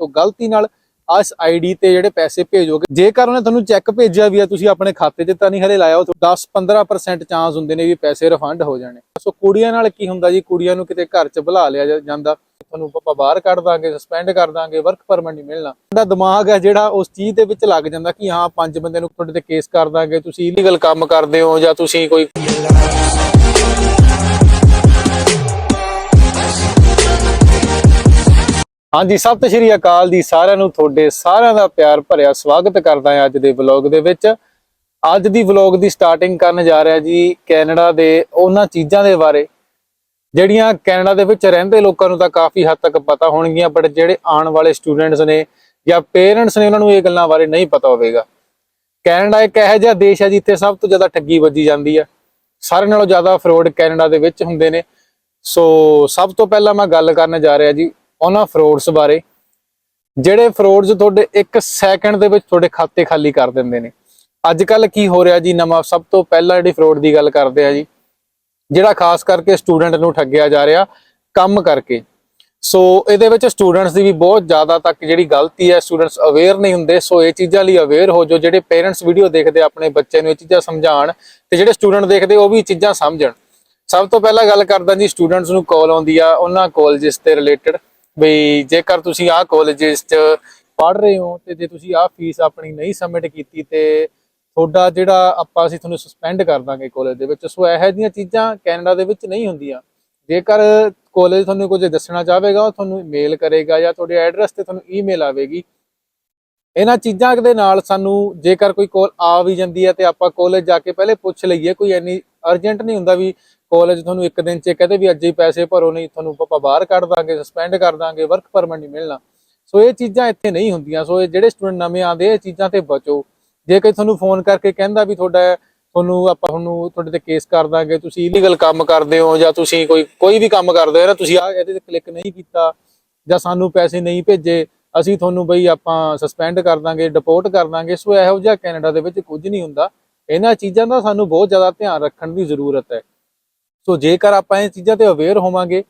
ਤੋਂ ਗਲਤੀ ਨਾਲ ਇਸ ਆਈਡੀ ਤੇ ਜਿਹੜੇ ਪੈਸੇ ਭੇਜੋਗੇ, ਜੇਕਰ ਉਹਨੇ ਤੁਹਾਨੂੰ ਚੈੱਕ ਭੇਜਿਆ ਵੀ ਆ, ਤੁਸੀਂ ਆਪਣੇ ਖਾਤੇ 'ਚ ਤਾਂ ਨਹੀਂ ਹਲੇ ਲਾਇਆ, ਉਹ 10-15% ਚਾਂਸ ਹੁੰਦੇ ਨੇ ਵੀ ਪੈਸੇ ਰਿਫੰਡ ਹੋ ਜਾਣੇ। ਸੋ ਕੁੜੀਆਂ ਨਾਲ ਕੀ ਹੁੰਦਾ ਜੀ? ਕੁੜੀਆਂ ਨੂੰ ਕਿਤੇ ਘਰ 'ਚ ਬੁਲਾ ਲਿਆ ਜਾਂਦਾ। ਤੁਹਾਨੂੰ ਆਪਾਂ ਬਾਹਰ ਕੱਢ ਦਾਂਗੇ ਸਸਪੈਂਡ ਕਰ ਦਾਂਗੇ ਵਰਕ ਪਰਮਿਟ ਨਹੀਂ ਮਿਲਣਾ। ਤੁਹਾਡਾ ਦਿਮਾਗ ਹੈ ਜਿਹੜਾ ਉਸ ਚੀਜ਼ ਦੇ ਵਿੱਚ ਲੱਗ ਜਾਂਦਾ ਕਿ ਹਾਂ, ਪੰਜ ਬੰਦੇ ਨੂੰ ਤੁਹਾਡੇ ਤੇ ਕੇਸ ਕਰ ਦਾਂਗੇ, ਤੁਸੀਂ ਇਲੀਗਲ ਕੰਮ ਕਰਦੇ ਹੋ ਜਾਂ ਤੁਸੀਂ ਕੋਈ ਹਾਂਜੀ, ਸਤਿ ਸ਼੍ਰੀ ਅਕਾਲ ਜੀ ਸਾਰਿਆਂ ਨੂੰ, ਤੁਹਾਡੇ ਸਾਰਿਆਂ ਦਾ ਪਿਆਰ ਭਰਿਆ ਸਵਾਗਤ ਕਰਦਾ ਹਾਂ ਅੱਜ ਦੇ ਵਲੌਗ ਦੇ ਵਿੱਚ। ਅੱਜ ਦੀ ਵਲੌਗ ਦੀ ਸਟਾਰਟਿੰਗ ਕਰਨ ਜਾ ਰਿਹਾ ਜੀ ਕੈਨੇਡਾ ਦੇ ਉਹਨਾਂ ਚੀਜ਼ਾਂ ਦੇ ਬਾਰੇ, ਜਿਹੜੀਆਂ ਕੈਨੇਡਾ ਦੇ ਵਿੱਚ ਰਹਿੰਦੇ ਲੋਕਾਂ ਨੂੰ ਤਾਂ ਕਾਫੀ ਹੱਦ ਤੱਕ ਪਤਾ ਹੋਣਗੀਆਂ ਬਟ ਜਿਹੜੇ ਆਉਣ ਵਾਲੇ ਸਟੂਡੈਂਟਸ ਨੇ ਜਾਂ ਪੇਰੈਂਟਸ ਨੇ ਉਹਨਾਂ ਨੂੰ ਇਹ ਗੱਲਾਂ ਬਾਰੇ ਨਹੀਂ ਪਤਾ ਹੋਵੇਗਾ। ਕੈਨੇਡਾ ਇੱਕ ਇਹੋ ਜਿਹਾ ਦੇਸ਼ ਹੈ ਜਿੱਥੇ ਸਭ ਤੋਂ ਜ਼ਿਆਦਾ ਠੱਗੀ ਵੱਜੀ ਜਾਂਦੀ ਹੈ। ਸਾਰਿਆਂ ਨਾਲੋਂ ਜ਼ਿਆਦਾ ਫਰੋਡ ਕੈਨੇਡਾ ਦੇ ਵਿੱਚ ਹੁੰਦੇ ਨੇ। ਸੋ ਸਭ ਤੋਂ ਪਹਿਲਾਂ ਮੈਂ ਗੱਲ ਕਰਨ ਜਾ ਰਿਹਾ ਜੀ ਉਹਨਾਂ ਫਰੋਡਸ ਬਾਰੇ, ਜਿਹੜੇ ਫਰੋਡਸ ਤੁਹਾਡੇ 1 ਸੈਕਿੰਡ ਦੇ ਵਿੱਚ ਤੁਹਾਡੇ ਖਾਤੇ ਖਾਲੀ ਕਰ ਦਿੰਦੇ ਨੇ। ਅੱਜ ਕੱਲ ਕੀ ਹੋ ਰਿਹਾ ਜੀ? ਨਵਾਂ ਸਭ ਤੋਂ ਪਹਿਲਾਂ ਜਿਹੜੀ ਫਰੋਡ ਦੀ ਗੱਲ ਕਰਦੇ ਆ ਜੀ, ਜਿਹੜਾ ਖਾਸ ਕਰਕੇ ਸਟੂਡੈਂਟ ਨੂੰ ਠੱਗਿਆ ਜਾ ਰਿਹਾ, ਕੰਮ ਕਰਕੇ। ਸੋ ਇਹਦੇ ਵਿੱਚ ਸਟੂਡੈਂਟਸ ਦੀ ਵੀ ਬਹੁਤ ਜ਼ਿਆਦਾ ਤੱਕ ਜਿਹੜੀ ਗਲਤੀ ਹੈ ਸਟੂਡੈਂਟਸ ਅਵੇਅਰ ਨਹੀਂ ਹੁੰਦੇ। ਸੋ ਇਹ ਚੀਜ਼ਾਂ ਲਈ ਅਵੇਅਰ ਹੋ ਜੋ ਜਿਹੜੇ ਪੇਰੈਂਟਸ ਵੀਡੀਓ ਦੇਖਦੇ ਆਪਣੇ ਬੱਚੇ ਨੂੰ ਇਹ ਚੀਜ਼ਾਂ ਸਮਝਾਉਣ ਤੇ ਜਿਹੜੇ ਸਟੂਡੈਂਟ ਦੇਖਦੇ, ਉਹ ਵੀ ਚੀਜ਼ਾਂ ਸਮਝਣ। ਸਭ ਤੋਂ ਪਹਿਲਾਂ ਗੱਲ ਕਰਦਾ ਜੀ ਸਟੂਡੈਂਟਸ ਨੂੰ ਕਾਲ ਆਉਂਦੀ ਆ, ਉਹਨਾਂ ਕਾਲਜਸ ਤੇ ਰਿਲੇਟਡ ਬਈ ਜੇਕਰ ਤੁਸੀਂ ਆਹ ਕਾਲਜਸ 'ਚ ਪੜ ਰਹੇ ਹੋ ਤੇ ਜੇ ਤੁਸੀਂ ਆਹ ਫੀਸ ਆਪਣੀ ਨਹੀਂ ਸਬਮਿਟ ਕੀਤੀ ਤੇ ਤੁਹਾਡਾ ਜਿਹੜਾ ਆਪਾਂ ਅਸੀਂ ਤੁਹਾਨੂੰ ਸਸਪੈਂਡ ਕਰ ਦਾਂਗੇ ਕਾਲਜ ਦੇ ਵਿੱਚ, ਸੋ ਇਹੋ ਜਿਹੀਆਂ ਚੀਜ਼ਾਂ ਕੈਨੇਡਾ ਦੇ ਵਿੱਚ ਨਹੀਂ ਹੁੰਦੀਆਂ। ਜੇਕਰ ਕਾਲਜ ਤੁਹਾਨੂੰ ਕੁਝ ਦੱਸਣਾ ਚਾਹੇਗਾ, ਉਹ ਤੁਹਾਨੂੰ ਮੇਲ ਕਰੇਗਾ ਜਾਂ ਤੁਹਾਡੇ ਐਡਰੈਸ ਤੇ ਤੁਹਾਨੂੰ ਈਮੇਲ ਆਵੇਗੀ। ਇਹਨਾਂ ਚੀਜ਼ਾਂ ਦੇ ਨਾਲ ਸਾਨੂੰ ਜੇਕਰ ਕੋਈ ਕਾਲ ਆ ਵੀ ਜਾਂਦੀ ਹੈ ਤੇ ਆਪਾਂ ਕਾਲਜ ਜਾ ਕੇ ਪਹਿਲੇ ਪੁੱਛ ਲਈਏ, ਕੋਈ ਇੰਨੀ ਅਰਜੈਂਟ ਨਹੀਂ ਹੁੰਦਾ ਵੀ ਕਾਲਜ ਤੁਹਾਨੂੰ ਇੱਕ ਦਿਨ 'ਚ ਕਹਦੇ ਵੀ ਅੱਜ ਹੀ ਪੈਸੇ ਭਰੋ, ਨਹੀਂ ਤੁਹਾਨੂੰ ਆਪਾਂ ਬਾਹਰ ਕੱਢ ਦਾਂਗੇ ਸਸਪੈਂਡ ਕਰ ਦਾਂਗੇ ਵਰਕ ਪਰਮਿਟ ਨਹੀਂ ਮਿਲਣਾ। ਸੋ ਇਹ ਚੀਜ਼ਾਂ ਇੱਥੇ ਨਹੀਂ ਹੁੰਦੀਆਂ। ਸੋ ਇਹ ਜਿਹੜੇ ਸਟੂਡੈਂਟ ਨਵੇਂ ਆਉਂਦੇ, ਇਹ ਚੀਜ਼ਾਂ ਤੇ ਬਚੋ। ਜੇ ਕੋਈ ਤੁਹਾਨੂੰ ਫੋਨ ਕਰਕੇ ਕਹਿੰਦਾ ਵੀ ਤੁਹਾਡਾ ਤੁਹਾਨੂੰ ਆਪਾਂ ਤੁਹਾਨੂੰ ਤੁਹਾਡੇ ਤੇ ਕੇਸ ਕਰ ਦਾਂਗੇ, ਤੁਸੀਂ ਇਲੀਗਲ ਕੰਮ ਕਰਦੇ ਹੋ ਜਾਂ ਤੁਸੀਂ ਕੋਈ ਕੋਈ ਵੀ ਕੰਮ ਕਰਦੇ ਹੋ, ਨਾ ਤੁਸੀਂ ਆ ਇਹਦੇ ਤੇ ਕਲਿੱਕ ਨਹੀਂ ਕੀਤਾ ਜਾਂ ਸਾਨੂੰ ਪੈਸੇ ਨਹੀਂ ਭੇਜੇ, ਅਸੀਂ ਤੁਹਾਨੂੰ ਬਈ ਆਪਾਂ ਸਸਪੈਂਡ ਕਰ ਦਾਂਗੇ ਡਿਪੋਰਟ ਕਰ ਦਾਂਗੇ। ਸੋ ਇਹੋ ਜਿਹਾ ਕੈਨੇਡਾ ਦੇ ਵਿੱਚ ਕੁਝ ਨਹੀਂ ਹੁੰਦਾ। ਇਹਨਾਂ ਚੀਜ਼ਾਂ ਦਾ ਸਾਨੂੰ ਬਹੁਤ ਜ਼ਿਆਦਾ ਧਿਆਨ ਰੱਖਣ ਦੀ ਜ਼ਰੂਰਤ ਹੈ। ਸੋ ਜੇਕਰ ਆਪਾਂ ਇਹ ਚੀਜ਼ਾਂ ਤੇ ਅਵੇਅਰ ਹੋਵਾਂਗੇ,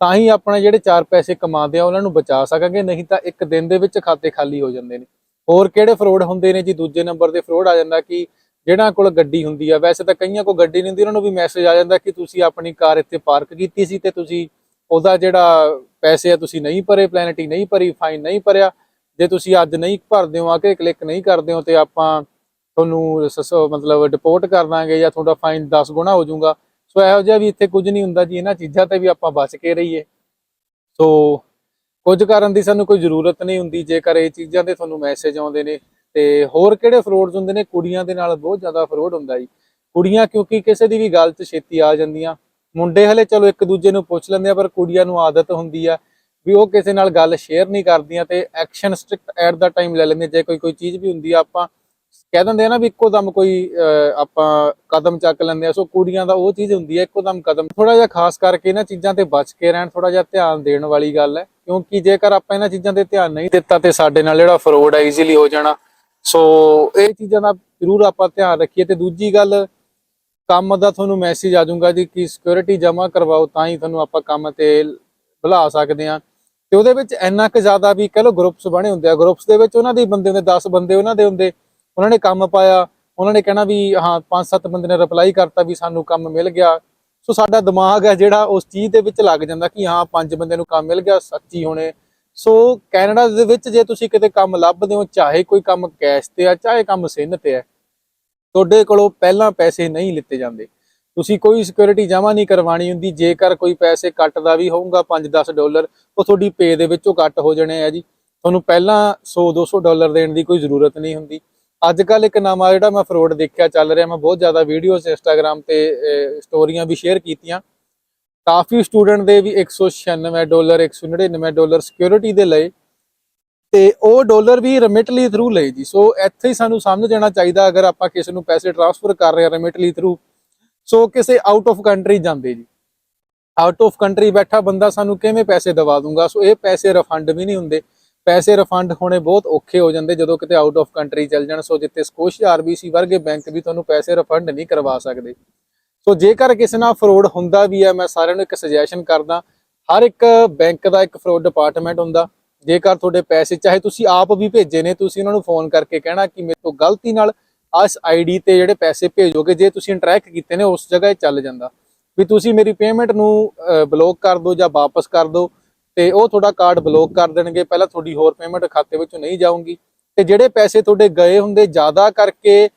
ਤਾਂ ਹੀ ਆਪਣਾ ਜਿਹੜੇ ਚਾਰ ਪੈਸੇ ਕਮਾਉਂਦੇ ਆ, ਉਹਨਾਂ ਨੂੰ ਬਚਾ ਸਕਾਂਗੇ, ਨਹੀਂ ਤਾਂ ਇੱਕ ਦਿਨ ਦੇ ਵਿੱਚ ਖਾਤੇ ਖਾਲੀ ਹੋ ਜਾਂਦੇ ਨੇ। ਹੋਰ ਕਿਹੜੇ ਫਰੋਡ ਹੁੰਦੇ ਨੇ ਜੀ? ਦੂਜੇ ਨੰਬਰ ਤੇ ਫਰੋਡ ਆ ਜਾਂਦਾ ਕਿ ਜਿਹੜਾ ਕੋਲ ਗੱਡੀ ਹੁੰਦੀ ਆ। ਵੈਸੇ ਤਾਂ ਕਈਆਂ ਕੋਲ ਗੱਡੀ ਨਹੀਂ ਹੁੰਦੀ, ਉਹਨਾਂ ਨੂੰ ਵੀ ਮੈਸੇਜ ਆ ਜਾਂਦਾ ਕਿ ਤੁਸੀਂ ਆਪਣੀ ਕਾਰ ਇੱਥੇ ਪਾਰਕ ਕੀਤੀ ਸੀ ਤੇ ਤੁਸੀਂ ਉਹਦਾ ਜਿਹੜਾ ਪੈਸੇ ਆ, ਤੁਸੀਂ ਨਹੀਂ ਭਰੇ ਪਲੈਨਟੀ ਨਹੀਂ ਭਰੀ ਫਾਈਨ ਨਹੀਂ ਭਰਿਆ। ਜੇ ਤੁਸੀਂ ਅੱਜ ਨਹੀਂ ਭਰਦੇ ਹੋ, ਆ ਕੇ ਕਲਿੱਕ ਨਹੀਂ ਕਰਦੇ ਹੋ ਤੇ ਆਪਾਂ ਤੁਹਾਨੂੰ ਸਸ- ਮਤਲਬ ਡਿਪੋਰਟ ਕਰ ਦਾਂਗੇ ਜਾਂ ਤੁਹਾਡਾ ਫਾਈਨ 10 ਗੁਣਾ ਹੋ ਜਾਊਗਾ। ਸੋ ਇਹੋ ਜਿਹਾ ਵੀ ਇੱਥੇ ਕੁਝ ਨਹੀਂ ਹੁੰਦਾ ਜੀ, ਇਹਨਾਂ ਚੀਜ਼ਾਂ ਤੇ ਵੀ ਆਪਾਂ ਬਚ ਕੇ ਰਹੀਏ। ਸੋ ਕੁਝ ਕਰਨ ਦੀ ਸਾਨੂੰ ਕੋਈ ਜ਼ਰੂਰਤ ਨਹੀਂ ਹੁੰਦੀ, ਜੇਕਰ ਇਹ ਚੀਜ਼ਾਂ ਤੇ ਤੁਹਾਨੂੰ ਮੈਸੇਜ ਆਉਂਦੇ ਨੇ, ਤੇ ਹੋਰ ਕਿਹੜੇ ਫਰੋਡਸ ਹੁੰਦੇ ਨੇ? ਕੁੜੀਆਂ ਦੇ ਨਾਲ ਬਹੁਤ ਜ਼ਿਆਦਾ ਫਰੋਡ ਹੁੰਦਾ ਜੀ। ਕੁੜੀਆਂ ਕਿਉਂਕਿ ਕਿਸੇ ਦੀ ਵੀ ਗੱਲ 'ਚ ਛੇਤੀ ਆ ਜਾਂਦੀਆਂ। ਮੁੰਡੇ ਹਲੇ ਚਲੋ ਇੱਕ ਦੂਜੇ ਨੂੰ ਪੁੱਛ ਲੈਂਦੇ ਆ, ਪਰ ਕੁੜੀਆਂ ਨੂੰ ਆਦਤ ਹੁੰਦੀ ਆ ਵੀ ਉਹ ਕਿਸੇ ਨਾਲ ਗੱਲ ਸ਼ੇਅਰ ਨਹੀਂ ਕਰਦੀਆਂ ਤੇ action strict at the time ਲੈ ਲੈਂਦੇ ਜੇ ਕੋਈ ਕੋਈ ਚੀਜ਼ ਵੀ ਹੁੰਦੀ ਆ ਆਪਾਂ ਕਹਿ ਦਿੰਦੇ ਆ ਨਾ ਵੀ ਇੱਕੋ ਦਮ ਕੋਈ ਆਪਾਂ ਕਦਮ ਚੱਕ ਲੈਂਦੇ ਆ, ਸੋ ਕੁੜੀਆਂ ਦਾ ਉਹ ਚੀਜ਼ ਹੁੰਦੀ ਹੈ ਇੱਕੋ ਦਮ ਕਦਮ। ਥੋੜਾ ਜਿਹਾ ਖਾਸ ਕਰਕੇ ਇਹਨਾਂ ਚੀਜ਼ਾਂ ਤੇ ਬਚ ਕੇ ਰਹਿਣ ਥੋੜਾ ਜਿਹਾ ਧਿਆਨ ਦੇਣ ਵਾਲੀ ਗੱਲ ਹੈ, ਕਿਉਂਕਿ ਜੇਕਰ ਆਪਾਂ ਇਹਨਾਂ ਚੀਜ਼ਾਂ ਤੇ ਧਿਆਨ ਨਹੀਂ ਦਿੱਤਾ ਤੇ ਸਾਡੇ ਨਾਲ ਜਿਹੜਾ ਫਰੋਡ ਹੈ ਈਜ਼ੀਲੀ ਹੋ ਜਾਣਾ। ਸੋ ਇਹ ਚੀਜ਼ਾਂ ਦਾ ਜ਼ਰੂਰ ਆਪਾਂ ਧਿਆਨ ਰੱਖੀਏ। ਤੇ ਦੂਜੀ ਗੱਲ, ਕੰਮ ਦਾ ਤੁਹਾਨੂੰ ਮੈਸੇਜ ਆ ਜਾਊਗਾ ਜੀ ਕਿ ਸਿਕਿਉਰਿਟੀ ਜਮ੍ਹਾਂ ਕਰਵਾਓ, ਤਾਂ ਹੀ ਤੁਹਾਨੂੰ ਆਪਾਂ ਕੰਮ ਤੇ ਬੁਲਾ ਸਕਦੇ ਆ ਤੇ ਉਹਦੇ ਵਿੱਚ ਇੰਨਾ ਕੁ ਜ਼ਿਆਦਾ ਵੀ ਕਹ ਲਓ ਗਰੁੱਪਸ ਬਣੇ ਹੁੰਦੇ ਆ। ਗਰੁੱਪਸ ਦੇ ਵਿੱਚ ਉਹਨਾਂ ਦੇ ਬੰਦੇ ਹੁੰਦੇ 10 ਬੰਦੇ ਉਹਨਾਂ ਦੇ ਹੁੰਦੇ। ਉਹਨਾਂ ਨੇ ਕੰਮ ਪਾਇਆ, ਉਹਨਾਂ ਨੇ ਕਹਿਣਾ ਵੀ ਹਾਂ, ਪੰਜ ਸੱਤ ਬੰਦੇ ਨੇ ਰਿਪਲਾਈ ਕਰਤਾ ਵੀ ਸਾਨੂੰ ਕੰਮ ਮਿਲ ਗਿਆ। ਸੋ ਸਾਡਾ ਦਿਮਾਗ ਹੈ ਜਿਹੜਾ ਉਸ ਚੀਜ਼ ਦੇ ਵਿੱਚ ਲੱਗ ਜਾਂਦਾ ਕਿ ਹਾਂ, ਪੰਜ ਬੰਦੇ ਨੂੰ ਕੰਮ ਮਿਲ ਗਿਆ, ਸੱਚੀ ਹੋਣੇ। ਸੋ ਕੈਨੇਡਾ ਦੇ ਵਿੱਚ ਜੇ ਤੁਸੀਂ ਕਿਤੇ ਕੰਮ ਲੱਭਦੇ ਹੋ, ਚਾਹੇ ਕੋਈ ਕੰਮ ਕੈਸ਼ ਤੇ ਆ, ਚਾਹੇ ਕੰਮ ਸਿਨ ਤੇ ਆ, ਤੁਹਾਡੇ ਕੋਲੋਂ ਪਹਿਲਾਂ ਪੈਸੇ ਨਹੀਂ ਲਿੱਤੇ ਜਾਂਦੇ। ਤੁਸੀਂ ਕੋਈ ਸਿਕਿਉਰਿਟੀ ਜਮ੍ਹਾਂ ਨਹੀਂ ਕਰਵਾਣੀ ਹੁੰਦੀ, ਜੇਕਰ ਕੋਈ ਪੈਸੇ ਕੱਟਦਾ ਵੀ ਹੋਊਗਾ 5-10 ਡਾਲਰ, ਉਹ ਤੁਹਾਡੀ ਪੇ ਦੇ ਵਿੱਚੋਂ ਕੱਟ ਹੋ ਜਾਣੇ ਆ ਜੀ। ਤੁਹਾਨੂੰ ਪਹਿਲਾਂ 100-200 ਡਾਲਰ ਦੇਣ ਦੀ ਕੋਈ ਜ਼ਰੂਰਤ ਨਹੀਂ ਹੁੰਦੀ। ਅੱਜ ਕੱਲ ਇੱਕ ਨਵਾਂ ਜਿਹੜਾ ਮੈਂ ਫਰੋਡ ਦੇਖਿਆ ਚੱਲ ਰਿਹਾ, ਮੈਂ ਬਹੁਤ ਜ਼ਿਆਦਾ ਵੀਡੀਓਜ਼ ਇੰਸਟਾਗ੍ਰam ਤੇ ਸਟੋਰੀਆਂ ਵੀ ਸ਼ੇਅਰ ਕੀਤੀਆਂ। ਕਾਫੀ ਸਟੂਡੈਂਟ ਦੇ ਵੀ 196 ਡਾਲਰ 199 ਡਾਲਰ ਸਿਕਿਉਰਿਟੀ ਦੇ ਲਏ ਤੇ ਉਹ ਡਾਲਰ ਵੀ ਰੈਮਿਟਲੀ ਥਰੂ ਲਏ ਜੀ। ਸੋ ਇੱਥੇ ਹੀ ਸਾਨੂੰ ਸਮਝ ਜਾਣਾ ਚਾਹੀਦਾ ਅਗਰ ਆਪਾਂ ਕਿਸੇ ਨੂੰ ਪੈਸੇ ਟ੍ਰਾਂਸਫਰ ਕਰ ਰਹੇ ਹਾਂ ਰੈਮਿਟਲੀ ਥਰੂ ਸੋ ਕਿਸੇ ਆਊਟ ਆਫ ਕੰਟਰੀ ਜਾਂਦੇ ਜੀ। ਆਊਟ ਆਫ ਕੰਟਰੀ ਬੈਠਾ ਬੰਦਾ ਸਾਨੂੰ ਕਿਵੇਂ ਪੈਸੇ ਦਵਾ ਦੂੰਗਾ? ਸੋ ਇਹ ਪੈਸੇ ਰਿਫੰਡ ਵੀ ਨਹੀਂ ਹੁੰਦੇ। ਪੈਸੇ ਰਿਫੰਡ ਹੋਣੇ ਬਹੁਤ ਔਖੇ ਹੋ ਜਾਂਦੇ ਜਦੋਂ ਕਿਤੇ ਆਊਟ ਆਫ ਕੰਟਰੀ ਚੱਲ ਜਾਣ। ਸੋ ਜਿੱਥੇ ਸਕੋਸ਼ੀਆ ਆਰਬੀਸੀ ਵਰਗੇ ਬੈਂਕ ਵੀ ਤੁਹਾਨੂੰ ਪੈਸੇ ਰਿਫੰਡ ਨਹੀਂ ਕਰਵਾ ਸਕਦੇ। ਸੋ ਜੇਕਰ ਕਿਸੇ ਨਾਲ ਫਰੋਡ ਹੁੰਦਾ ਵੀ ਹੈ, ਮੈਂ ਸਾਰਿਆਂ ਨੂੰ ਇੱਕ ਸੁਜੈਸ਼ਨ ਕਰਦਾ, ਹਰ ਇੱਕ ਬੈਂਕ ਦਾ ਇੱਕ ਫਰੋਡ ਡਿਪਾਰਟਮੈਂਟ ਹੁੰਦਾ। ਜੇਕਰ ਤੁਹਾਡੇ ਪੈਸੇ, ਚਾਹੇ ਤੁਸੀਂ ਆਪ ਵੀ ਭੇਜੇ ਨੇ, ਤੁਸੀਂ ਉਹਨਾਂ ਨੂੰ ਫੋਨ ਕਰਕੇ ਕਹਿਣਾ ਕਿ ਮੇਰੇ ਤੋਂ ਗਲਤੀ ਨਾਲ ਇਸ ਆਈਡੀ ਤੇ ਜਿਹੜੇ ਪੈਸੇ ਭੇਜੋਗੇ, ਜੇ ਤੁਸੀਂ ਇੰਟਰੈਕਟ ਕੀਤੇ ਨੇ, ਉਸ ਜਗ੍ਹਾ ਇਹ ਚੱਲ ਜਾਂਦਾ। ਵੀ ਤੁਸੀਂ ਮੇਰੀ ਪੇਮੈਂਟ ਨੂੰ ਬਲੌਕ ਕਰ ਦਿਓ ਜਾਂ ਵਾਪਸ ਕਰ ਦਿਓ। ਤੇ ਉਹ ਤੁਹਾਡਾ ਕਾਰਡ ਬਲੌਕ ਕਰ ਦੇਣਗੇ। ਪਹਿਲਾਂ ਤੁਹਾਡੀ ਹੋਰ ਪੇਮੈਂਟ ਖਾਤੇ ਵਿੱਚੋਂ ਨਹੀਂ ਜਾਊਗੀ। ਤੇ ਜਿਹੜੇ ਪੈਸੇ ਤੁਹਾਡੇ ਗਏ ਹੁੰਦੇ ਜ਼ਿਆਦਾ ਕਰਕੇ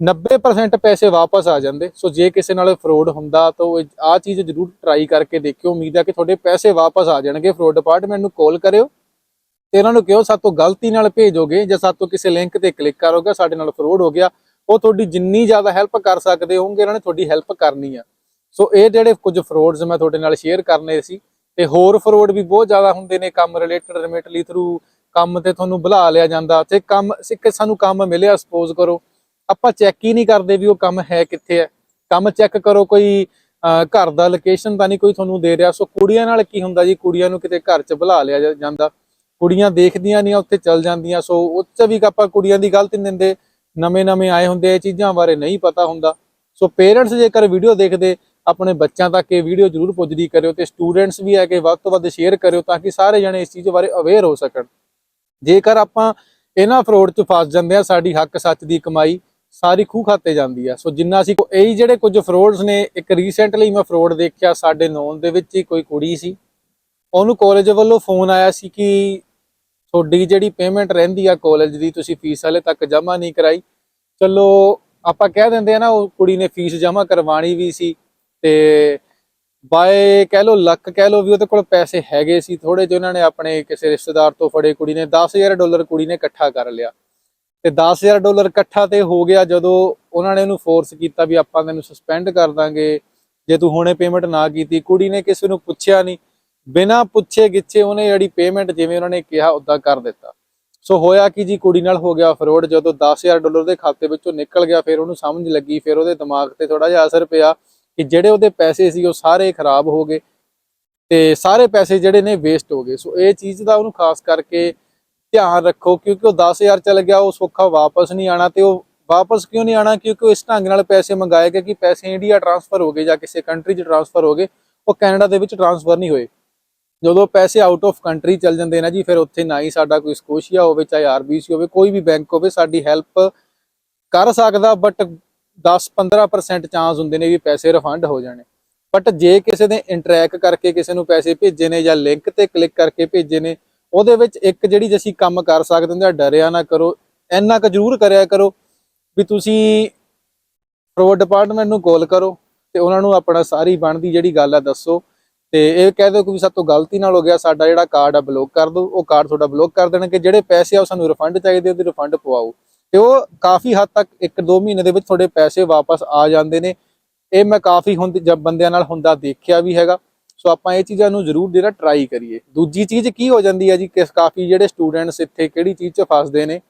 90% ਪੈਸੇ ਵਾਪਸ ਆ ਜਾਂਦੇ। ਸੋ ਜੇ ਕਿਸੇ ਨਾਲ ਫਰੋਡ ਹੁੰਦਾ ਤਾਂ ਆ ਚੀਜ਼ ਜ਼ਰੂਰ ਟਰਾਈ ਕਰਕੇ ਦੇਖਿਓ। ਉਮੀਦ ਹੈ ਕਿ ਤੁਹਾਡੇ ਪੈਸੇ ਵਾਪਸ ਆ ਜਾਣਗੇ। ਫਰੋਡ ਡਿਪਾਰਟਮੈਂਟ ਨੂੰ ਕਾਲ ਕਰਿਓ ਤੇ ਇਹਨਾਂ ਨੂੰ ਕਿਹੋ ਸਾਤੋਂ ਗਲਤੀ ਨਾਲ ਭੇਜੋਗੇ ਜਾਂ ਸਾਤੋਂ ਕਿਸੇ ਲਿੰਕ ਤੇ ਕਲਿੱਕ ਕਰੋਗੇ, ਸਾਡੇ ਨਾਲ ਫਰੋਡ ਹੋ ਗਿਆ। ਉਹ ਤੁਹਾਡੀ ਜਿੰਨੀ ਜ਼ਿਆਦਾ ਹੈਲਪ ਕਰ ਸਕਦੇ ਹੋਣਗੇ ਇਹਨਾਂ ਨੇ ਤੁਹਾਡੀ ਹੈਲਪ ਕਰਨੀ ਆ। ਸੋ ਇਹ ਜਿਹੜੇ ਕੁਝ ਫਰੋਡਸ ਮੈਂ ਤੁਹਾਡੇ ਨਾਲ ਸ਼ੇਅਰ ਕਰਨੇ ਸੀ ਤੇ ਹੋਰ ਫਰੋਡ ਵੀ ਬਹੁਤ ਜ਼ਿਆਦਾ ਹੁੰਦੇ ਨੇ ਕੰਮ ਰਿਲੇਟਡ ਰਿਮਿਟਲੀ ਥਰੂ ਕੰਮ ਤੇ ਤੁਹਾਨੂੰ ਬੁਲਾ ਲਿਆ ਜਾਂਦਾ ਤੇ ਕੰਮ ਇੱਕ ਸਾਨੂੰ ਕੰਮ ਮਿਲਿਆ ਸਪੋਜ਼ ਕਰੋ। ਆਪਾਂ ਚੈੱਕ ਹੀ ਨਹੀਂ ਕਰਦੇ ਵੀ ਉਹ ਕੰਮ ਹੈ ਕਿੱਥੇ ਹੈ। ਕੰਮ ਚੈੱਕ ਕਰੋ ਕੋਈ ਘਰ ਦਾ ਲੋਕੇਸ਼ਨ ਤਾਂ ਨਹੀਂ ਕੋਈ ਤੁਹਾਨੂੰ ਦੇ ਰਿਹਾ। ਸੋ ਕੁੜੀਆਂ ਨਾਲ ਕੀ ਹੁੰਦਾ ਜੀ? ਕੁੜੀਆਂ ਨੂੰ ਕਿਤੇ ਘਰ 'ਚ ਬੁਲਾ ਲਿਆ ਜਾਂਦਾ। ਕੁੜੀਆਂ ਦੇਖਦੀਆਂ ਨਹੀਂ, ਉੱਥੇ ਚੱਲ ਜਾਂਦੀਆਂ। ਸੋ ਉਹ 'ਚ ਵੀ ਆਪਾਂ ਕੁੜੀਆਂ ਦੀ ਗਲਤੀ ਨਹੀਂ ਦਿੰਦੇ। ਨਵੇਂ ਨਵੇਂ ਆਏ ਹੁੰਦੇ, ਇਹ ਚੀਜ਼ਾਂ ਬਾਰੇ ਨਹੀਂ ਪਤਾ ਹੁੰਦਾ। ਸੋ ਪੇਰੈਂਟਸ ਜੇਕਰ ਵੀਡੀਓ ਦੇਖਦੇ ਆਪਣੇ ਬੱਚਿਆਂ ਤੱਕ ਇਹ ਵੀਡੀਓ ਜ਼ਰੂਰ ਪੁੱਜਦੀ ਕਰਿਓ ਤੇ ਸਟੂਡੈਂਟਸ ਵੀ ਹੈਗੇ ਵੱਧ ਤੋਂ ਵੱਧ ਸ਼ੇਅਰ ਕਰਿਓ ਤਾਂ ਕਿ ਸਾਰੇ ਜਣੇ ਇਸ ਚੀਜ਼ ਬਾਰੇ ਅਵੇਅਰ ਹੋ ਸਕਣ। ਜੇਕਰ ਆਪਾਂ ਇਹਨਾਂ ਫਰੋਡ 'ਚ ਫਸ ਜਾਂਦੇ ਆ, ਸਾਡੀ ਹੱਕ ਸੱਚ ਦੀ ਕਮਾਈ ਸਾਰੀ ਖੂਹ ਖਾਤੇ ਜਾਂਦੀ ਆ। ਸੋ ਜਿੰਨਾ ਅਸੀਂ ਇਹ ਜਿਹੜੇ ਕੁਝ ਫਰੋਡਸ ਨੇ, ਇੱਕ ਰੀਸੈਂਟਲੀ ਮੈਂ ਫਰੋਡ ਦੇਖਿਆ, ਸਾਡੇ ਨੌਨ ਦੇ ਵਿੱਚ ਹੀ ਕੋਈ ਕੁੜੀ ਸੀ। ਉਹਨੂੰ ਕਾਲਜ ਵੱਲੋਂ ਫੋਨ ਆਇਆ ਸੀ ਕਿ ਤੁਹਾਡੀ ਜਿਹੜੀ ਪੇਮੈਂਟ ਰਹਿੰਦੀ ਆ ਕਾਲਜ ਦੀ, ਤੁਸੀਂ ਫੀਸ ਹਾਲੇ ਤੱਕ ਜਮ੍ਹਾਂ ਨਹੀਂ ਕਰਾਈ। ਚਲੋ, ਆਪਾਂ ਕਹਿ ਦਿੰਦੇ ਆ ਨਾ, ਉਹ ਕੁੜੀ ਨੇ ਫੀਸ ਜਮ੍ਹਾਂ ਕਰਵਾਣੀ ਵੀ ਸੀ। ਤੇ ਬਾਏ ਕਹਿ ਲੋ ਲੱਕ ਕਹਿ ਲੋ ਵੀ ਉਹਦੇ ਕੋਲ ਪੈਸੇ ਹੈਗੇ ਸੀ ਥੋੜੇ ਜਿਹੇ ਉਹਨਾਂ ਨੇ ਆਪਣੇ ਕਿਸੇ ਰਿਸ਼ਤੇਦਾਰ ਤੋਂ ਫੜੇ ਕੁੜੀ ਨੇ 10000 ਡਾਲਰ ਕੁੜੀ ਨੇ ਇਕੱਠਾ ਕਰ ਲਿਆ। ਤੇ 10000 ਡਾਲਰ ਇਕੱਠਾ ਤੇ ਹੋ ਗਿਆ ਜਦੋਂ ਉਹਨਾਂ ਨੇ ਉਹਨੂੰ ਫੋਰਸ ਕੀਤਾ ਵੀ ਆਪਾਂ ਤੈਨੂੰ ਸਸਪੈਂਡ ਕਰ ਦਾਂਗੇ, ਜੇ ਤੂੰ ਹੁਣੇ ਪੇਮੈਂਟ ਨਾ ਕੀਤੀ। ਕੁੜੀ ਨੇ ਕਿਸੇ ਨੂੰ ਪੁੱਛਿਆ ਨਹੀਂ। ਬਿਨਾਂ ਪੁੱਛੇ ਗਿੱਛੇ ਉਹਨੇ ਜਿਹੜੀ ਪੇਮੈਂਟ ਜਿਵੇਂ ਉਹਨਾਂ ਨੇ ਕਿਹਾ ਉਦਾਂ ਕਰ ਦਿੱਤਾ। ਸੋ ਹੋਇਆ ਕਿ ਜੀ, ਕੁੜੀ ਨਾਲ ਹੋ ਗਿਆ ਫਰੋਡ ਜਦੋਂ 10000 ਡਾਲਰ ਦੇ ਖਾਤੇ ਵਿੱਚੋਂ ਨਿਕਲ ਗਿਆ, ਫਿਰ ਉਹਨੂੰ ਸਮਝ ਲੱਗੀ, ਫਿਰ ਉਹਦੇ ਦਿਮਾਗ ਤੇ ਥੋੜਾ ਜਿਹਾ ਅਸਰ ਪਿਆ। ਕਿ ਜਿਹੜੇ ਉਹਦੇ ਪੈਸੇ ਸੀ ਉਹ ਸਾਰੇ ਖਰਾਬ ਹੋ ਗਏ ਤੇ ਸਾਰੇ ਪੈਸੇ ਜਿਹੜੇ ਨੇ ਵੇਸਟ ਹੋ ਗਏ। ਸੋ ਇਹ ਚੀਜ਼ ਦਾ ਉਹਨੂੰ ਖਾਸ ਕਰਕੇ ਧਿਆਨ ਰੱਖੋ ਕਿਉਂਕਿ ਉਹ 10000 ਚਲ ਗਿਆ, ਉਹ ਸੌਖਾ ਵਾਪਸ ਨਹੀਂ ਆਣਾ ਤੇ ਉਹ ਵਾਪਸ ਕਿਉਂ ਨਹੀਂ ਆਣਾ ਕਿਉਂਕਿ ਉਹ ਇਸ ਢੰਗ ਨਾਲ ਪੈਸੇ ਮੰਗਾਏ ਗਏ ਕਿ ਪੈਸੇ ਇੰਡੀਆ ਟ੍ਰਾਂਸਫਰ ਹੋ ਗਏ ਜਾਂ ਕਿਸੇ ਕੰਟਰੀ 'ਚ ਟ੍ਰਾਂਸਫਰ ਹੋ ਗਏ, ਉਹ ਕੈਨੇਡਾ ਦੇ ਵਿੱਚ ਟ੍ਰਾਂਸਫਰ ਨਹੀਂ ਹੋਏ। ਜਦੋਂ ਪੈਸੇ ਆਊਟ ਆਫ ਕੰਟਰੀ ਚੱਲ ਜਾਂਦੇ ਨੇ ਜੀ, ਫਿਰ ਉੱਥੇ ਨਾ ਹੀ ਸਾਡਾ ਕੋਈ ਸਕੋਸ਼ੀਆ ਹੋਵੇ, ਚਾਹੇ ਆਰਬੀਸੀ ਹੋਵੇ, ਕੋਈ ਵੀ ਬੈਂਕ ਹੋਵੇ, ਸਾਡੀ ਹੈਲਪ ਕਰ ਸਕਦਾ ਬਟ 10-15% ਚਾਂਸ ਹੁੰਦੇ ਨੇ ਵੀ ਪੈਸੇ ਰਿਫੰਡ ਹੋ ਜਾਣੇ। ਬਟ ਜੇ ਕਿਸੇ ਨੇ ਇੰਟਰੈਕ ਕਰਕੇ ਕਿਸੇ ਨੂੰ ਪੈਸੇ ਭੇਜੇ ਨੇ ਜਾਂ ਲਿੰਕ ਤੇ ਕਲਿੱਕ ਕਰਕੇ ਭੇਜੇ ਨੇ, ਉਹਦੇ ਵਿੱਚ ਇੱਕ ਜਿਹੜੀ ਅਸੀਂ ਕੰਮ ਕਰ ਸਕਦੇ ਹੁੰਦੇ ਆ, ਡਰਿਆ ਨਾ ਕਰੋ, ਇੰਨਾ ਕੁ ਜ਼ਰੂਰ ਕਰਿਆ ਕਰੋ ਵੀ ਤੁਸੀਂ ਫਰੋਡ ਡਿਪਾਰਟਮੈਂਟ ਨੂੰ ਕਾਲ ਕਰੋ ਤੇ ਉਹਨਾਂ ਨੂੰ ਆਪਣਾ ਸਾਰੀ ਬਣਦੀ ਜਿਹੜੀ ਗੱਲ ਆ ਦੱਸੋ। ਤੇ ਇਹ ਕਹਿ ਦਿਓ ਕਿ ਵੀ ਸਾਤੋਂ ਗਲਤੀ ਨਾਲ ਹੋ ਗਿਆ, ਸਾਡਾ ਜਿਹੜਾ ਕਾਰਡ ਆ ਬਲੌਕ ਕਰ ਦਿਓ, ਉਹ ਕਾਰਡ ਤੁਹਾਡਾ ਬਲੌਕ ਕਰ ਦੇਣਗੇ, ਜਿਹੜੇ ਪੈਸੇ ਆ ਉਹ ਸਾਨੂੰ ਰਿਫੰਡ ਚਾਹੀਦੇ ਉਹਦੀ ਰਿਫੰਡ ਪਵਾਓ। ਤੇ ਉਹ ਕਾਫੀ ਹੱਦ ਤੱਕ 1-2 ਮਹੀਨੇ ਦੇ ਵਿੱਚ ਤੁਹਾਡੇ ਪੈਸੇ ਵਾਪਸ ਆ ਜਾਂਦੇ ਨੇ। ਇਹ ਮੈਂ ਕਾਫੀ ਹੁੰਦੀ ਜਦ ਬੰਦਿਆਂ ਨਾਲ ਹੁੰਦਾ ਦੇਖਿਆ ਵੀ ਹੈਗਾ। ਸੋ ਆਪਾਂ ਇਹ ਚੀਜ਼ਾਂ ਨੂੰ ਜ਼ਰੂਰ ਜਿਹੜਾ ਟਰਾਈ ਕਰੀਏ। ਦੂਜੀ ਚੀਜ਼ ਕੀ ਹੋ ਜਾਂਦੀ ਹੈ ਜੀ ਕਿਸ ਕਾਫੀ ਜਿਹੜੇ ਸਟੂਡੈਂਟਸ ਇੱਥੇ ਕਿਹੜੀ ਚੀਜ਼ 'ਚ ਫਸਦੇ ਨੇ,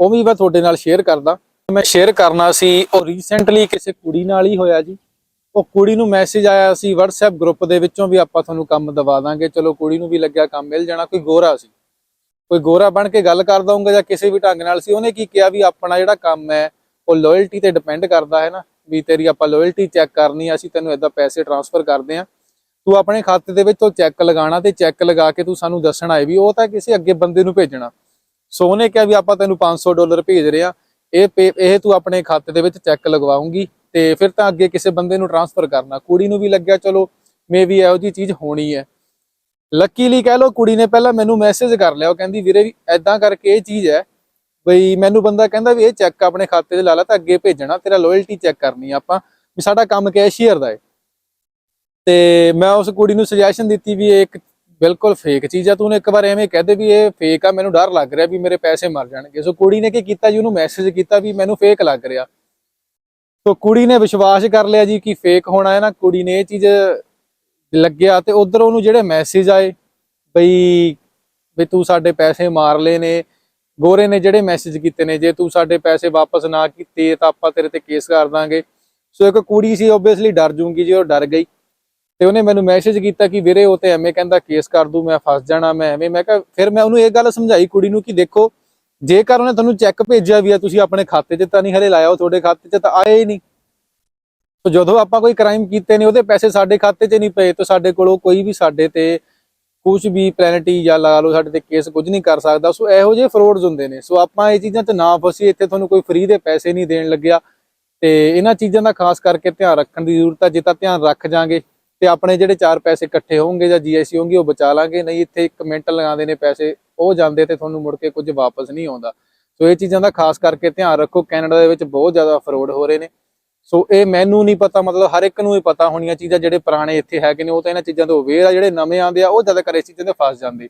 ਉਹ ਵੀ ਮੈਂ ਤੁਹਾਡੇ ਨਾਲ ਸ਼ੇਅਰ ਕਰਦਾ। ਮੈਂ ਸ਼ੇਅਰ ਕਰਨਾ ਸੀ, ਉਹ ਰੀਸੈਂਟਲੀ ਕਿਸੇ ਕੁੜੀ ਨਾਲ ਹੀ ਹੋਇਆ ਜੀ। ਉਹ ਕੁੜੀ ਨੂੰ ਮੈਸੇਜ ਆਇਆ ਸੀ WhatsApp ਗਰੁੱਪ ਦੇ ਵਿੱਚੋਂ ਵੀ ਆਪਾਂ ਤੁਹਾਨੂੰ ਕੰਮ ਦਵਾ ਦਾਂਗੇ। ਚਲੋ ਕੁੜੀ ਨੂੰ ਵੀ ਲੱਗਿਆ ਕੰਮ ਮਿਲ ਜਾਣਾ, ਕੋਈ ਗੋਰਾ ਸੀ। ਕੋਈ ਗੋਰਾ ਬਣ ਕੇ ਗੱਲ ਕਰ ਦਊਂਗਾ ਜਾਂ ਕਿਸੇ ਵੀ ਢੰਗ ਨਾਲ ਸੀ, ਉਹਨੇ ਕੀ ਕਿਹਾ ਵੀ ਆਪਣਾ ਜਿਹੜਾ ਕੰਮ ਹੈ, ਉਹ ਲਾਇਲਟੀ ਤੇ ਡਿਪੈਂਡ ਕਰਦਾ ਹੈ ਨਾ, ਵੀ ਤੇਰੀ ਆਪਾਂ ਲਾਇਲਟੀ ਚੈੱਕ ਕਰਨੀ ਆ, ਅਸੀਂ ਤੈਨੂੰ ਇਦਾਂ ਪੈਸੇ ਟ੍ਰਾਂਸਫਰ ਕਰਦੇ ਆ। ਤੂੰ ਆਪਣੇ ਖਾਤੇ ਦੇ ਵਿੱਚ ਉਹ ਚੈੱਕ ਲਗਾਉਣਾ ਤੇ ਚੈੱਕ ਲਗਾ ਕੇ ਤੂੰ ਸਾਨੂੰ ਦੱਸਣਾ ਹੈ ਵੀ ਉਹ ਤਾਂ ਕਿਸੇ ਅੱਗੇ ਬੰਦੇ ਨੂੰ ਭੇਜਣਾ। ਸੋ ਉਹਨੇ ਕਿਹਾ ਵੀ ਆਪਾਂ ਤੈਨੂੰ 500 ਡਾਲਰ ਭੇਜ ਰਹੇ ਆ, ਇਹ ਪੇ- ਇਹ ਤੂੰ ਆਪਣੇ ਖਾਤੇ ਦੇ ਵਿੱਚ ਚੈੱਕ ਲਗਵਾਉਂਗੀ ਤੇ ਫਿਰ ਤਾਂ ਅੱਗੇ ਕਿਸੇ ਬੰਦੇ ਨੂੰ ਟ੍ਰਾਂਸਫਰ ਕਰਨਾ। ਕੁੜੀ ਨੂੰ ਵੀ ਲੱਗਿਆ, ਚਲੋ ਮੇ ਵੀ ਇਹੋ ਜੀ ਚੀਜ਼ ਹੋਣੀ ਹੈ। ਲੱਕੀਲੀ ਕਹਿ ਲੋ ਕੁੜੀ ਨੇ ਪਹਿਲਾਂ ਮੈਨੂੰ ਮੈਸੇਜ ਕਰ ਲਿਆ, ਉਹ ਕਹਿੰਦੀ, ਵੀਰੇ ਵੀ ਐਦਾਂ ਕਰਕੇ ਇਹ ਚੀਜ਼ ਹੈ ਬਈ ਮੈਨੂੰ ਬੰਦਾ ਕਹਿੰਦਾ ਵੀ ਇਹ ਚੈੱਕ ਆਪਣੇ ਖਾਤੇ 'ਚ ਲਾ ਲਾ ਤਾਂ ਅੱਗੇ ਭੇਜਣਾ, ਤੇਰਾ ਲਾਇਲਟੀ ਚੈੱਕ ਕਰਨੀ ਆਪਾਂ, ਵੀ ਸਾਡਾ ਕੰਮ ਕੈਸ਼ੀਅਰ ਦਾ ਹੈ ਤੇ ਮੈਂ ਉਸ ਕੁੜੀ ਨੂੰ ਸੁਜੈਸ਼ਨ ਦਿੱਤੀ ਵੀ ਇਹ ਇੱਕ ਬਿਲਕੁਲ ਫੇਕ ਚੀਜ਼ ਆ, ਤੂੰ ਇੱਕ ਵਾਰ ਐਵੇਂ ਕਹਦੇ ਵੀ ਇਹ ਫੇਕ ਆ, ਮੈਨੂੰ ਡਰ ਲੱਗ ਰਿਹਾ ਵੀ ਮੇਰੇ ਪੈਸੇ ਮਰ ਜਾਣਗੇ। ਸੋ ਕੁੜੀ ਨੇ ਕੀ ਕੀਤਾ ਜੀ, ਉਹਨੂੰ ਮੈਸੇਜ ਕੀਤਾ ਵੀ ਮੈਨੂੰ ਫੇਕ ਲੱਗ ਰਿਹਾ। ਸੋ ਕੁੜੀ ਨੇ ਵਿਸ਼ਵਾਸ ਕਰ ਲਿਆ ਜੀ ਕਿ ਫੇਕ ਹੋਣਾ ਹੈ ਨਾ, ਕੁੜੀ ਨੇ ਇਹ ਚੀਜ਼ ਲੱਗਿਆ ਤੇ ਉਧਰ ਉਹਨੂੰ ਜਿਹੜੇ ਮੈਸੇਜ ਆਏ ਬਈ ਵੀ ਤੂੰ ਸਾਡੇ ਪੈਸੇ ਮਾਰ ਲਏ ਨੇ, ਗੋਰੇ ਨੇ ਜਿਹੜੇ ਮੈਸੇਜ ਕੀਤੇ ਨੇ, ਜੇ ਤੂੰ ਸਾਡੇ ਪੈਸੇ ਵਾਪਸ ਨਾ ਕੀਤੇ ਤਾਂ ਆਪਾਂ ਤੇਰੇ ਤੇ ਕੇਸ ਕਰ ਦਾਂਗੇ। ਸੋ ਇੱਕ ਕੁੜੀ ਸੀ ਓਬਵੀਅਸਲੀ ਡਰ ਜੂਗੀ ਜੀ ਉਹ ਡਰ ਗਈ। ਤੇ ਉਹਨੇ ਮੈਨੂੰ ਮੈਸੇਜ ਕੀਤਾ ਕਿ ਵੀਰੇ ਉਹ ਤੇ ਐਵੇਂ ਕਹਿੰਦਾ ਕੇਸ ਕਰ ਦੂ, ਮੈਂ ਫਸ ਜਾਣਾ, ਮੈਂ ਐਵੇਂ। ਮੈਂ ਕਿਹਾ, ਫਿਰ ਮੈਂ ਉਹਨੂੰ ਇਹ ਗੱਲ ਸਮਝਾਈ ਕੁੜੀ ਨੂੰ ਕਿ ਦੇਖੋ, ਜੇਕਰ ਉਹਨੇ ਤੁਹਾਨੂੰ ਚੈੱਕ ਭੇਜਿਆ ਵੀ ਆ, ਤੁਸੀਂ ਆਪਣੇ ਖਾਤੇ 'ਚ ਤਾਂ ਨਹੀਂ ਹਲੇ ਲਾਇਆ, ਉਹ ਤੁਹਾਡੇ ਖਾਤੇ 'ਚ ਤਾਂ ਆਏ ਹੀ ਨਹੀਂ। ਸੋ ਜਦੋਂ ਆਪਾਂ ਕੋਈ ਕ੍ਰਾਈਮ ਕੀਤੇ ਨੇ, ਉਹਦੇ ਪੈਸੇ ਸਾਡੇ ਖਾਤੇ 'ਚ ਨਹੀਂ ਪਏ, ਤਾਂ ਸਾਡੇ ਕੋਲੋਂ ਕੋਈ ਵੀ ਸਾਡੇ ਤੇ ਕੁਝ ਵੀ ਪੈਨਲਟੀ ਜਾਂ ਲਾ ਲਓ, ਸਾਡੇ ਤੇ ਕੇਸ ਕੁਝ ਨਹੀਂ ਕਰ ਸਕਦਾ। ਸੋ ਇਹੋ ਜਿਹੇ ਫਰੋਡਸ ਹੁੰਦੇ ਨੇ। ਸੋ ਆਪਾਂ ਇਹ ਚੀਜ਼ਾਂ 'ਚ ਨਾ ਫਸੀ, ਇੱਥੇ ਤੁਹਾਨੂੰ ਕੋਈ ਫ੍ਰੀ ਦੇ ਪੈਸੇ ਨਹੀਂ ਦੇਣ ਲੱਗਿਆ। ਤੇ ਇਹਨਾਂ ਚੀਜ਼ਾਂ ਦਾ ਖਾਸ ਕਰਕੇ ਧਿਆਨ ਰੱਖਣ ਦੀ ਜ਼ਰੂਰਤ ਹੈ ਜੇ ਤਾਂ ਧਿਆਨ ਰੱਖ ਜਾਾਂਗੇ, ਤੇ ਆਪਣੇ ਜਿਹੜੇ ਚਾਰ ਪੈਸੇ ਇਕੱਠੇ ਹੋਣਗੇ ਜਾਂ ਜੀਐਸਟੀ ਹੋਣਗੇ, ਉਹ ਬਚਾ ਲਾਂਗੇ। ਨਹੀਂ, ਇੱਥੇ ਇੱਕ ਮਿੰਟ ਲਗਾਉਂਦੇ ਨੇ ਪੈਸੇ, ਉਹ ਜਾਂਦੇ ਤੇ ਤੁਹਾਨੂੰ ਮੁੜ ਕੇ ਕੁਝ ਵਾਪਸ ਨਹੀਂ ਆਉਂਦਾ। ਸੋ ਇਹ ਚੀਜ਼ਾਂ ਦਾ ਖਾਸ ਕਰਕੇ ਧਿਆਨ ਰੱਖੋ। ਕੈਨੇਡਾ ਦੇ ਵਿੱਚ ਬਹੁਤ ਜ਼ਿਆਦਾ ਫਰੋਡ ਹੋ ਰਹੇ ਨੇ। ਸੋ ਇਹ ਮੈਨੂੰ ਨਹੀਂ ਪਤਾ, ਮਤਲਬ ਹਰ ਇੱਕ ਨੂੰ ਹੀ ਪਤਾ ਹੋਣੀਆਂ ਚੀਜ਼ਾਂ ਜਿਹੜੇ ਪੁਰਾਣੇ ਇੱਥੇ ਹੈਗੇ ਨੇ, ਉਹ ਤਾਂ ਇਹਨਾਂ ਚੀਜ਼ਾਂ ਤੋਂ ਅਵੇਅਰ ਆ, ਜਿਹੜੇ ਨਵੇਂ ਆਉਂਦੇ ਆ, ਉਹ ਜ਼ਿਆਦਾ ਕਰ ਇਸ ਚੀਜ਼ਾਂ ਤੇ ਫਸ ਜਾਂਦੇ।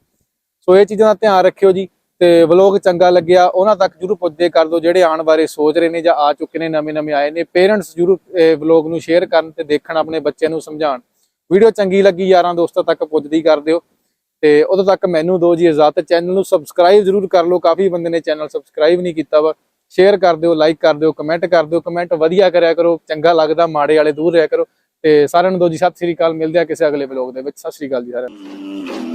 ਸੋ ਇਹ ਚੀਜ਼ਾਂ ਦਾ ਧਿਆਨ ਰੱਖਿਓ ਜੀ, ਤੇ ਵਲੋਗ ਚੰਗਾ ਲੱਗਿਆ, ਉਹਨਾਂ ਤੱਕ ਜਰੂਰ ਪੁੱਜਦੇ ਕਰ ਦਿਓ, ਜਿਹੜੇ ਆਉਣ ਬਾਰੇ ਸੋਚ ਰਹੇ ਨੇ ਜਾਂ ਆ ਚੁੱਕੇ ਨੇ ਨਵੇਂ ਨਵੇਂ ਆਏ ਨੇ ਪੇਰੈਂਟਸ ਜਰੂਰ ਵਲੋਗ ਨੂੰ ਸ਼ੇਅਰ ਕਰਨ ਤੇ ਦੇਖਣ, ਆਪਣੇ ਬੱਚਿਆਂ ਨੂੰ ਸਮਝਾਉਣ। ਵੀਡੀਓ ਚੰਗੀ ਲੱਗੀ, ਯਾਰਾਂ ਦੋਸਤਾਂ ਤੱਕ ਪੁੱਜਦੀ ਕਰ ਦਿਓ, ਤੇ ਉਦੋਂ ਤੱਕ ਮੈਨੂੰ ਦੋ ਜੀ, ਇਜਾਜ਼ਤ ਚੈਨਲ ਨੂੰ ਸਬਸਕ੍ਰਾਈਬ ਜਰੂਰ ਕਰ ਲਓ, ਕਾਫੀ ਬੰਦੇ ਨੇ ਚੈਨਲ ਸਬਸਕ੍ਰਾਈਬ ਨਹੀਂ ਕੀਤਾ ਵਾ। ਸ਼ੇਅਰ ਕਰ ਦਿਓ ਲਾਈਕ ਕਰ ਦਿਓ ਕਮੈਂਟ ਕਰ ਦਿਓ ਕਮੈਂਟ ਵਧੀਆ ਕਰਿਆ ਕਰੋ, ਚੰਗਾ ਲੱਗਦਾ, ਮਾੜੇ ਵਾਲੇ ਦੂਰ ਰਹਿ ਕਰੋ। ਤੇ ਸਾਰਿਆਂ ਨੂੰ ਦੋ ਜੀ, ਸਤਿ ਸ੍ਰੀ ਅਕਾਲ, ਮਿਲਦੇ ਆ ਕਿਸੇ ਅਗਲੇ ਵਲੋਗ ਦੇ ਵਿੱਚ। ਸਤਿ ਸ੍ਰੀ ਅਕਾਲ ਜੀ ਸਾਰਿਆਂ ਨੂੰ।